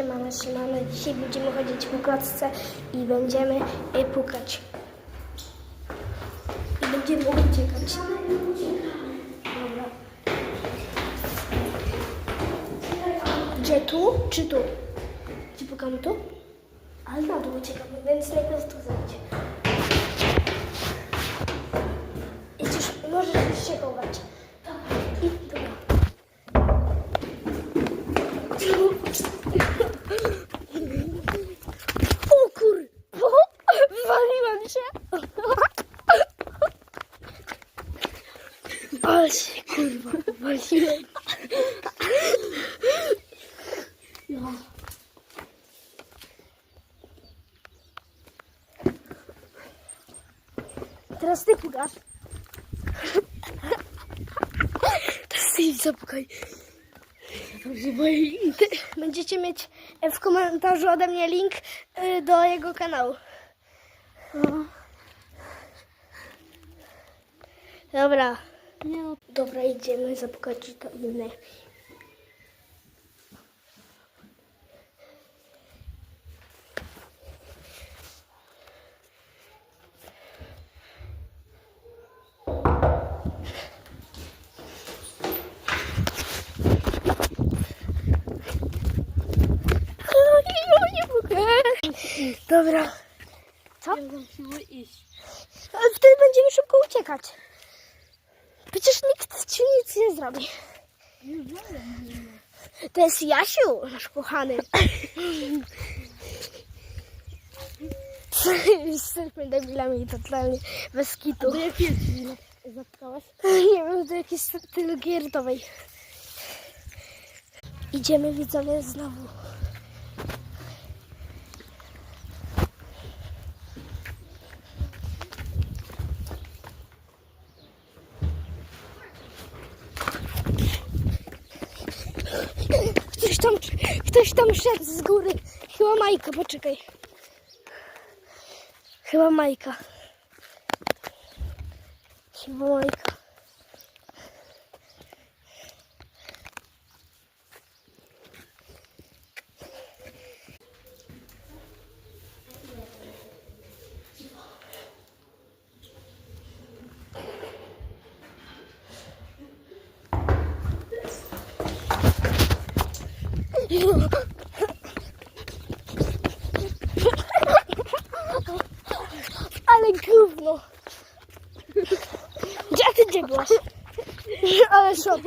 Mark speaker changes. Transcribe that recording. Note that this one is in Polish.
Speaker 1: Siemano, siemano. Dzisiaj będziemy chodzić po klatce i będziemy e, pukać. I będziemy uciekać. Dobra. Gdzie tu, czy tu? Gdzie pukamy tu? Ale na dół uciekamy, więc najpierw tu zejdź. Idziesz, możesz już się chować. I. Ale się kurwa wywaliłem. No. Teraz ty pukasz. Teraz ty zapukaj. Dobrze, boję. Będziecie mieć e, w komentarzu ode mnie link y, do jego kanału. No. Dobra.
Speaker 2: Nie no,
Speaker 1: Dobra, idziemy zapukać do mogę. Dobra. Co?
Speaker 2: ja musimy iść.
Speaker 1: Ale wtedy będziemy szybko uciekać. Przecież nikt ci nic nie zrobi. To jest Jasiu, nasz kochany. Jesteśmy debilami totalnie, bez kitu.
Speaker 2: Do jakiej zapkałaś?
Speaker 1: Nie wiem, do jakiejś stylu gierdowej. Idziemy widzowie znowu. Ktoś tam, ktoś tam szedł z góry. Chyba Majka, poczekaj. Chyba Majka. Chyba Majka. Ale gówno. Gdzie ty gdzie byłaś? Ale szok.